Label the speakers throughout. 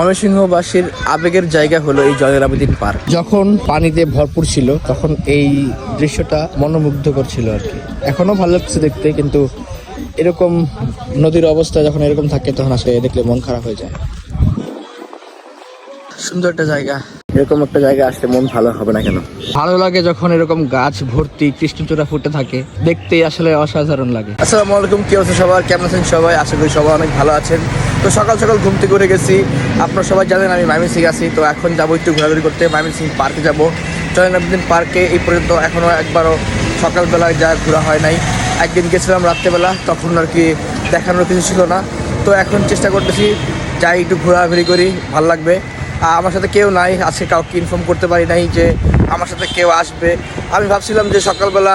Speaker 1: ময়মনসিংহবাসীর আবেগের জায়গা হলো এই জয়ের আবেদিন পার্ক। যখন পানিতে ভরপুর ছিল, তখন এই দৃশ্যটা মনোমুগ্ধকর ছিল আর কি। এখনও ভালো লাগছে দেখতে, কিন্তু এরকম নদীর অবস্থা যখন এরকম থাকে, তখন আসলে দেখলে মন খারাপ হয়ে যায়। সুন্দর একটা জায়গা। এরকম একটা জায়গা আসতে মন ভালো হবে না কেন? ভালো লাগে যখন এরকম গাছ ভর্তি কৃষ্ণচূড়া ফুটে থাকে দেখতে আসলে অসাধারণ লাগে। আসসালামু আলাইকুম কি অবস্থা সবার? কেমন আছেন সবাই? আশা করি সবাই অনেক ভালো আছেন। তো সকাল সকাল ঘুম থেকে উঠে গেছি। আপনারা সবাই জানেন আমি মাইমিন সিং আছি। তো এখন যাব একটু ঘোরাঘুরি করতে। মাইমিন সিং পার্কে যাব। চলেন একদিন পার্কে। এই পর্যন্ত এখনও একবারও সকালবেলায় যা ঘোরা হয় নাই। একদিন গেছিলাম রাত্রেবেলা তখন আর কি দেখানোর কিছু ছিল না। তো এখন চেষ্টা করতেছি যাই একটু ঘোরাঘুরি করি ভালো লাগবে। আমার সাথে কেউ নাই আজকে কাউকে ইনফর্ম করতে পারি নাই যে আমার সাথে কেউ আসবে। আমি ভাবছিলাম যে সকালবেলা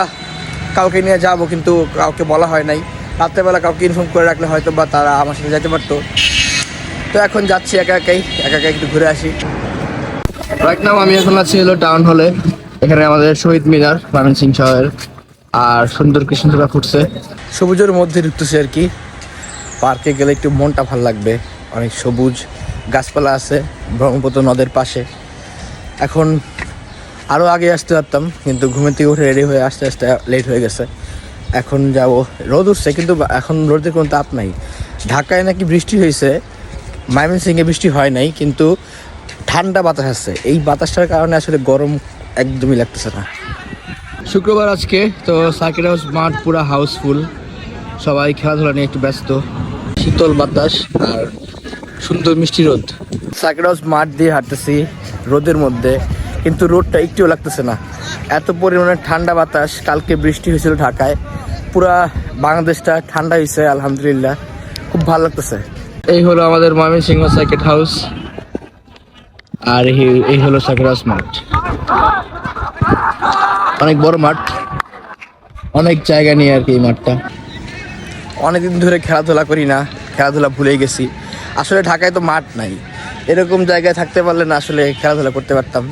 Speaker 1: কাউকে নিয়ে যাব কিন্তু কাউকে বলা হয় নাই। রাত্রেবেলা কাউকে ইনফর্ম করে রাখলে হয়তো বা তারা আমার সাথে যেতে পারতো। তো এখন যাচ্ছি একা একাই একা একা একটু ঘুরে আসি। রাইট নাও আমি এখন আছি হলো টাউন হলে এখানে আমাদের শহীদ মিনার ময়মন সিং শহরের। আর সুন্দর কৃষ্ণচূড়া ফুটছে। সবুজের মধ্যে ঢুকতেছে আর কি। পার্কে গেলে একটু মনটা ভালো লাগবে। অনেক সবুজ। গাছপালা আছে, ব্রহ্মপুত্র নদের পাশে। এখন আরও আগে আসতে পারতাম, কিন্তু ঘুমের থেকে উঠে রেডি হয়ে আস্তে আস্তে লেট হয়ে গেছে। এখন যাব, রোদ উঠছে, কিন্তু এখন রোদের কোনো তাপ নাই। ঢাকায় নাকি বৃষ্টি হয়েছে, ময়মনসিংহে বৃষ্টি হয় নাই, কিন্তু ঠান্ডা বাতাস আছে। এই বাতাসটার কারণে আসলে গরম একদমই লাগতেছে না। শুক্রবার আজকে, তো সার্কিট হাউস মাঠ পুরো হাউসফুল সবাই খেলাধুলা নিয়ে একটু ব্যস্ত। শীতল বাতাস আর সুন্দর মিষ্টি রোদ। হাউস মাঠ দিয়ে হাঁটতেছি রোদের মধ্যে কিন্তু রোদটা একটুও লাগতেছে না। এত পরিমাণে ঠান্ডা বাতাস কালকে বৃষ্টি হয়েছিল ঢাকায়। পুরা বাংলাদেশটা ঠান্ডা হয়েছে আলহামদুলিল্লাহ। খুব ভালো লাগতেছে। এই হলো আমাদের ময়মনসিংহ সার্কিট হাউস আর এই- হলো সার্কিট হাউস মাঠ। অনেক বড় মাঠ। অনেক জায়গা নিয়ে আর কি এই মাঠটা। অনেকদিন ধরে খেলাধুলা করি না খেলাধুলা ভুলেই গেছি। আসলে ঢাকায় তো মাঠ নাই। এরকম জায়গায় থাকতে পারলে না আসলে খেলাধুলা করতে পারতাম।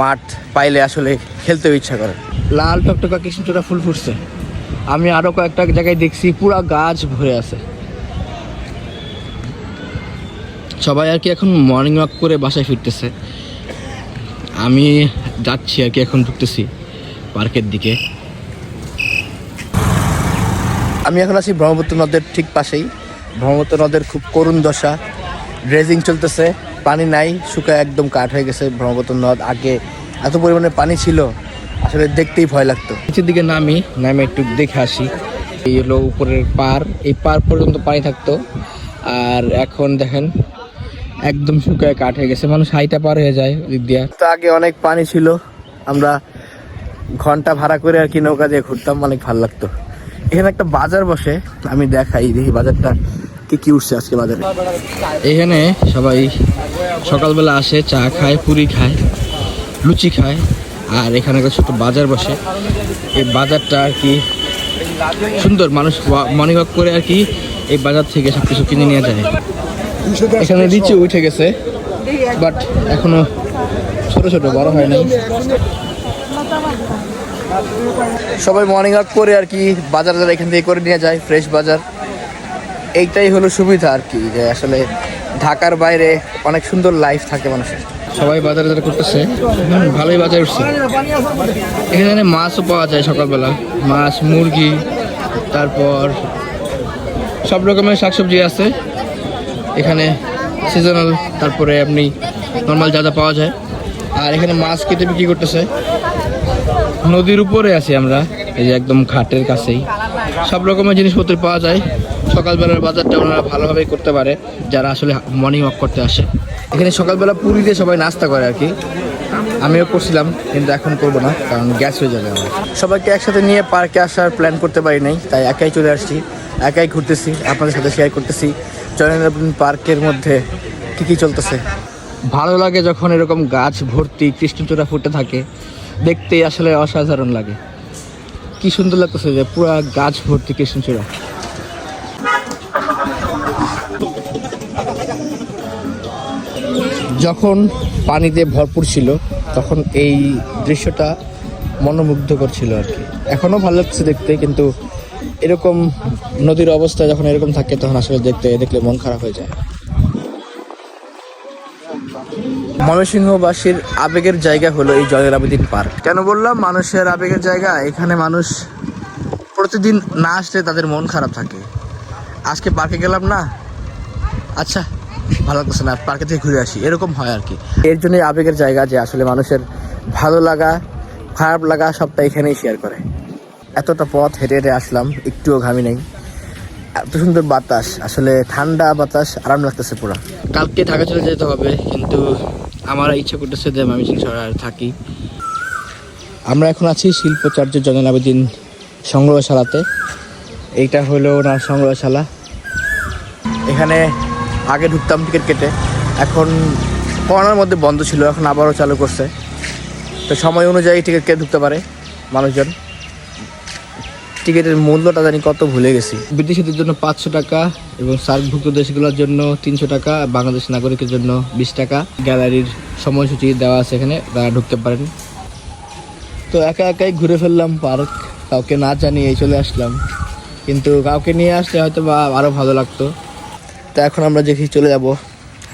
Speaker 1: মাঠ পাইলে আসলে খেলতেও ইচ্ছা করে। লাল টকটকা কৃষ্ণচূড়া ফুল ফুটছে। আমি আরও কয়েকটা জায়গায় দেখছি পুরা গাছ ভরে আছে। সবাই আর কি এখন মর্নিং ওয়াক করে বাসায় ফিরতেছে। আমি যাচ্ছি আর কি এখন ঢুকতেছি পার্কের দিকে। আমি এখন আছি ব্রহ্মপুত্র নদের ঠিক পাশেই। ব্রহ্মপুত্র নদের খুব করুণ দশা। ড্রেজিং চলতেছে, পানি নাই, শুকায় একদম কাঠ হয়ে গেছে ব্রহ্মপুত্র নদ। আগে এত পরিমাণে পানি ছিল, আসলে দেখতেই ভয় লাগতো। নিচের দিকে নামি, নামে একটু দেখে আসি। এই হলো উপরের পার এই পার পর্যন্ত পানি থাকতো। আর এখন দেখেন, একদম শুকায় কাঠ হয়ে গেছে। মানুষ হাইটা পার হয়ে যায় দিক দিয়া। তো আগে অনেক পানি ছিল। আমরা ঘণ্টা ভাড়া করে আর কি নৌকা দিয়ে ঘুরতাম, অনেক ভালো লাগতো। এখানে একটা বাজার বসে, আমি দেখাই দেখি বাজারটা। কি কি উঠছে আজকে বাজারে? এখানে সবাই সকালবেলা আসে, চা খায়, পুরি খায়, লুচি খায়, আর এখানে একটা ছোট বাজার বসে। এই বাজারটা আর কি সুন্দর, মানুষ ওয়াক করে আর কি এই বাজার থেকে সব কিছু কিনে নিয়ে যায়। এখানে লিচু উঠে গেছে, বাট এখনও ছোট ছোট, বড় হয় নাই। সবাই মর্নিং ওয়াক করে আর কি বাজার এখান থেকে করে নিয়ে যায়, ফ্রেশ বাজার। এইটাই হলো সুবিধা আর কি, যে আসলে ঢাকার বাইরে অনেক সুন্দর লাইফ থাকে মানুষের। সবাই বাজারে যারা করতেছে ভালোই বাজার উঠছে। এখানে মাছও পাওয়া যায় সকালবেলা। মাছ, মুরগি, তারপর সব রকমের শাকসবজি আছে। এখানে সিজনাল তারপরে আপনি নর্মাল যা যা পাওয়া যায়। আর এখানে মাছ কেটে বিক্রি করতেছে। নদীর উপরে আছি আমরা, এই যে একদম ঘাটের কাছেই। সব রকমের জিনিসপত্র পাওয়া যায়। সকালবেলার বাজারটা ওনারা ভালোভাবেই করতে পারে, যারা আসলে মর্নিং ওয়াক করতে আসে। এখানে সকালবেলা পুরি দিয়ে সবাই নাস্তা করে আর কি। আমিও করছিলাম, কিন্তু এখন করব না, কারণ গ্যাস হয়ে যাবে আমার। সবাইকে একসাথে নিয়ে পার্কে আসার প্ল্যান করতে পারি নাই, তাই একাই চলে আসছি, একাই ঘুরতেছি, আপনাদের সাথে শেয়ার করতেছি। জয়নারায়ণ পার্কের মধ্যে কী কী চলতেছে? ভালো লাগে যখন এরকম গাছ ভর্তি, কৃষ্ণচূড়া ফুটে থাকে, দেখতেই আসলে অসাধারণ লাগে। কি সুন্দর লাগতেছে যে পুরা গাছ ভর্তি কৃষ্ণচূড়া। যখন পানিতে ভরপুর ছিল, তখন এই দৃশ্যটা মনোমুগ্ধকর ছিল আর কি। এখনও ভালো লাগছে দেখতে, কিন্তু এরকম নদীর অবস্থা যখন এরকম থাকে, তখন আসলে দেখতে, দেখলে মন খারাপ হয়ে যায়। ময়মনসিংহবাসীর আবেগের জায়গা হলো এই জলের আবেদিন পার্ক। কেন বললাম? মানুষের আবেগের জায়গা, এখানে মানুষ প্রতিদিন না আসলে তাদের মন খারাপ থাকে। আজকে পার্কে গেলাম না? আচ্ছা ভালো লাগতেছে না পার্কে থেকে ঘুরে আসি এরকম হয় আর কি। এর জন্যই আবেগের জায়গা যে আসলে মানুষের ভালো লাগা খারাপ লাগা সবটা এখানেই শেয়ার করে। এতটা পথ হেঁটে হেঁটে আসলাম একটুও ঘামি নেই। এত সুন্দর বাতাস আসলে ঠান্ডা বাতাস আরাম লাগতেছে পুরো। কালকে ঢাকা চলে যেতে হবে কিন্তু আমার ইচ্ছা করতেছে যে আমি শহরে থাকি। আমরা এখন আছি শিল্পচার্য জয়নাল আবেদিন সংগ্রহশালাতে। এইটা হলো ওনার সংগ্রহশালা। এখানে আগে ঢুকতাম টিকিট কেটে। এখন করোনার মধ্যে বন্ধ ছিল, এখন আবারও চালু করছে। তো সময় অনুযায়ী টিকিট কেটে ঢুকতে পারে মানুষজন। টিকিটের মূল্যটা জানি কত ভুলে গেছি। বিদেশিদের জন্য পাঁচশো টাকা এবং সার্কভুক্ত দেশগুলোর জন্য তিনশো টাকা, বাংলাদেশ নাগরিকের জন্য বিশ টাকা। গ্যালারির সময়সূচি দেওয়া আছে এখানে, তারা ঢুকতে পারেন। তো একা একাই ঘুরে ফেললাম পার্ক। কাউকে না জানিয়ে চলে আসলাম। কিন্তু কাউকে নিয়ে আসলে হয়তো বা আরও ভালো লাগতো। তো এখন আমরা দেখি চলে যাব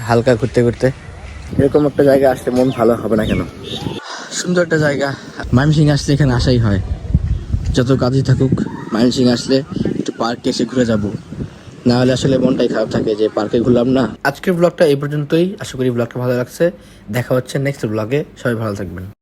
Speaker 1: হালকা ঘুরতে ঘুরতে। এরকম একটা জায়গা আসলে মন ভালো হবে না কেন? সুন্দর একটা জায়গা। মাইমসিং আসলে এখানে আসাই হয়। যত কাজই থাকুক মাইমসিং আসলে একটু পার্কে এসে ঘুরে যাব। না হলে আসলে মনটাই খারাপ থাকে যে পার্কে ঘুরলাম না। আজকের ব্লগটা এই পর্যন্তই। আশা করি ব্লগটা ভালো লাগছে। দেখা হচ্ছে নেক্সট ব্লগে সবাই ভালো থাকবেন।